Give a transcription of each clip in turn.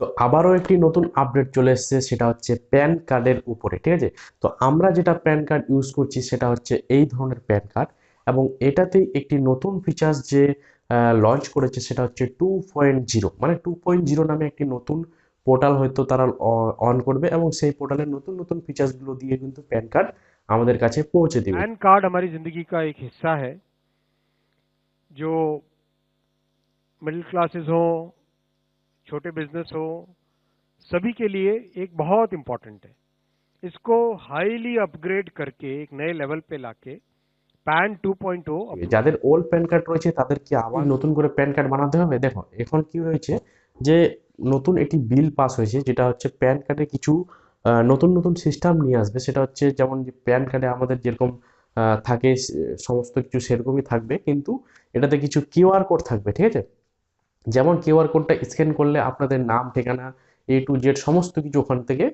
তো আবারও একটি নতুন আপডেট চলে এসেছে সেটা হচ্ছে প্যান কার্ডের উপরে ঠিক আছে তো আমরা যেটা প্যান কার্ড ইউজ করছি সেটা হচ্ছে এই ধরনের প্যান কার্ড এবং এটাতেই একটি নতুন ফিচার্স যে লঞ্চ করেছে সেটা হচ্ছে টু পয়েন্ট জিরো মানে টু পয়েন্ট জিরো নামে একটি নতুন পোর্টাল হয়তো তারা অন করবে এবং সেই পোর্টালের নতুন নতুন ফিচার্সগুলো দিয়ে কিন্তু প্যান কার্ড আমাদের কাছে পৌঁছে দিবে पैन कार्ड हमारी ज़िंदगी का एक हिस्सा है जो मिडिल क्लासेस हो छोटे बिजनेस हो सभी के लिए एक बहुत इम्पोर्टेंट है इसको हाईली अपग्रेड करके एक नए लेवल पे लाके पैन 2.0 যাদের ওল্ড প্যান কার্ড রয়েছে তাদেরকে আবার নতুন করে প্যান কার্ড বানাতে হবে দেখো এখন কি হয়েছে যে নতুন একটি বিল পাস হয়েছে যেটা হচ্ছে প্যান কার্ডে কিছু আহ, নতুন নতুন সিস্টেম নিয়ে আসবে সেটা হচ্ছে যেমন যে প্যান কার্ডে আমাদের যেরকম আহ, থাকে সে- সমস্ত কিছু সেরকমই থাকবে কিন্তু এটাতে কিছু কিউআর কোড থাকবে ঠিক আছে যেমন কিউআর কোডটা স্ক্যান করলে আপনাদের নাম, ঠিকানা এ টু জেড সমস্ত কিছু ওখান থেকে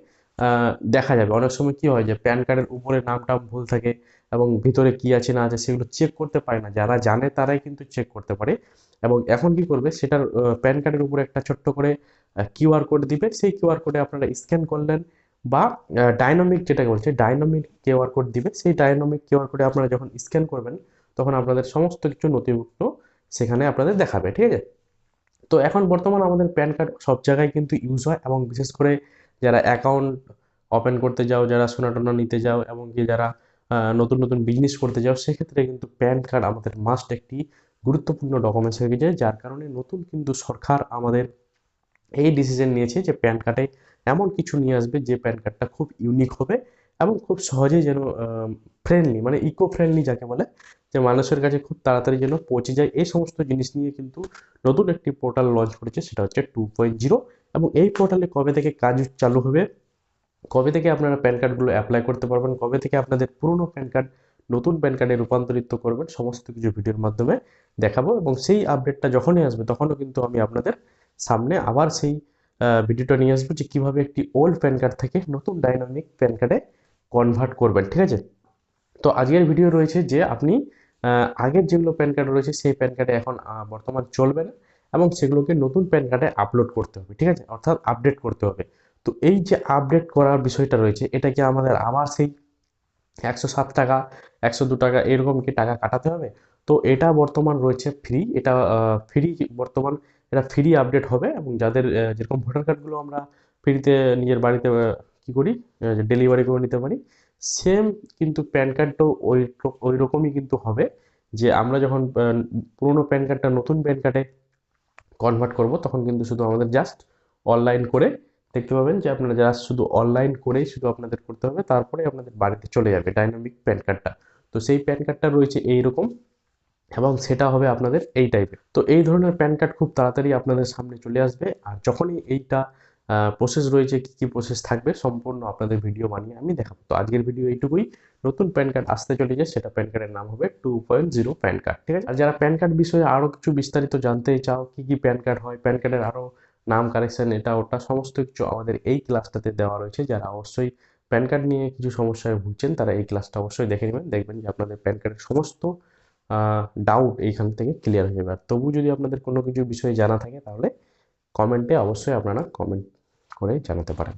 দেখা যাবে। অনেক সময় কি হয় যে প্যান কার্ডের উপরে নামটা ভুল থাকে এবং ভিতরে কি আছে, না আছে সেগুলো চেক করতে পারে না। যারা জানে তারাই কিন্তু চেক করতে পারে এবং এখন কি করবে, সেটার প্যান কার্ডের উপরে একটা ছোট্ট করে কিউআর কোড দিবে। সেই কিউআর কোডে আপনারা স্ক্যান করলেন বা ডাইনামিক যেটাকে বলছে ডাইনামিক কিউআর কোড দিবে। সেই ডাইনামিক কিউআর কোডে আপনারা যখন স্ক্যান করবেন, তখন আপনাদের সমস্ত কিছু নথিভুক্ত সেখানে আপনাদের দেখাবে, ঠিক আছে? তো এখন বর্তমান আমাদের প্যান কার্ড সব জায়গায় কিন্তু ইউজ হয় এবং বিশেষ করে যারা অ্যাকাউন্ট ওপেন করতে যাও, যারা সোনা টোনা নিতে যাও এবং কি যারা নতুন নতুন বিজনেস করতে যাও, সেক্ষেত্রে কিন্তু প্যান কার্ড আমাদের মাস্ট একটি গুরুত্বপূর্ণ ডকুমেন্টস হয়ে গেছে, যার কারণে নতুন কিন্তু সরকার আমাদের এই ডিসিশন নিয়েছে যে প্যান কার্ডে এমন কিছু নিয়ে আসবে যে প্যান কার্ডটা খুব ইউনিক হবে এবং খুব সহজেই যেন ফ্রেন্ডলি মানে ইকো ফ্রেন্ডলি যাকে বলে যে মানুষের কাছে খুব তাড়াতাড়ি যেন পৌঁছে যায়। এই সমস্ত জিনিস নিয়ে কিন্তু নতুন একটি পোর্টাল লঞ্চ করেছে, সেটা হচ্ছে টু পয়েন্ট জিরো এবং এই পোর্টালে কবে থেকে কাজ চালু হবে, কবে থেকে আপনারা প্যান কার্ডগুলো অ্যাপ্লাই করতে পারবেন, কবে থেকে আপনাদের পুরনো প্যান কার্ড, নতুন প্যান কার্ডে রূপান্তরিত করবেন, সমস্ত কিছু ভিডিওর মাধ্যমে দেখাবো। এবং সেই আপডেটটা যখনই আসবে, তখনও কিন্তু আমি আপনাদের সামনে আবার সেই ভিডিওটা নিয়ে আসব যে কীভাবে একটি ওল্ড প্যান কার্ড থেকে নতুন ডাইনামিক প্যান কার্ডে কনভার্ট করবেন, ঠিক আছে? তো আজকের ভিডিও রয়েছে যে আপনি আগের যেগুলো প্যান কার্ড রয়েছে, সেই প্যান কার্ডে এখন বর্তমান চলবে না এবং সেগুলোকে নতুন প্যান কার্ডে আপলোড করতে হবে, ঠিক আছে? অর্থাৎ আপডেট করতে হবে। তো এই যে আপডেট করার বিষয়টা রয়েছে, এটা কি আমাদের আবার সেই একশো সাত টাকা, একশো দু টাকা এরকম কি টাকা কাটাতে হবে? তো এটা বর্তমান রয়েছে ফ্রি এটা ফ্রি বর্তমান, এটা ফ্রি আপডেট হবে এবং যাদের যেরকম ভোটার কার্ডগুলো আমরা ফ্রিতে নিজের বাড়িতে কি করি ডেলিভারি করে নিতে পারি সেম কিন্তু প্যান কার্ডটাও ওই ওই রকমই কিন্তু হবে যে আমরা যখন পুরনো প্যান কার্ডটা নতুন প্যান কার্ডে কনভার্ট করব, তখন কিন্তু শুধু আমাদের জাস্ট অনলাইন করে দেখতে পাবেন যে আপনারা জাস্ট শুধু অনলাইন করেই শুধু আপনাদের করতে হবে, তারপরে আপনাদের বাড়িতে চলে যাবে ডাইনামিক প্যান কার্ডটা তো সেই প্যান কার্ডটা রয়েছে এইরকম এবং সেটা হবে আপনাদের এই টাইপের তো এই ধরনের প্যান কার্ড খুব তাড়াতাড়ি আপনাদের সামনে চলে আসবে আর যখনই এইটা প্রসেস রয়েছে, কী কী প্রসেস থাকবে সম্পূর্ণ আপনাদের ভিডিও বানিয়ে আমি দেখাবো। তো আজকের ভিডিও এইটুকুই। নতুন প্যান কার্ড আসতে চলেছে, সেটা প্যান কার্ডের নাম হবে two point zero PAN card ঠিক আছে? আর যারা প্যান কার্ড বিষয়ে আরও কিছু বিস্তারিত জানতে চাও, কী কী প্যান কার্ড হয় প্যান কার্ডের আরও নাম কারেকশন এটা, ওটা, সমস্ত কিছু আমাদের এই ক্লাসটাতে দেওয়া রয়েছে। যারা অবশ্যই প্যান কার্ড নিয়ে কিছু সমস্যায় ভুগছেন, তারা এই ক্লাসটা অবশ্যই দেখে নেবেন। দেখবেন যে আপনাদের প্যান কার্ডের সমস্ত ডাউট এইখান থেকে ক্লিয়ার হয়ে যাবে। আর তবু যদি আপনাদের কোনো কিছু বিষয়ে জানা থাকে, তাহলে কমেন্টে অবশ্যই আপনারা কমেন্ট করে জানাতে পারেন।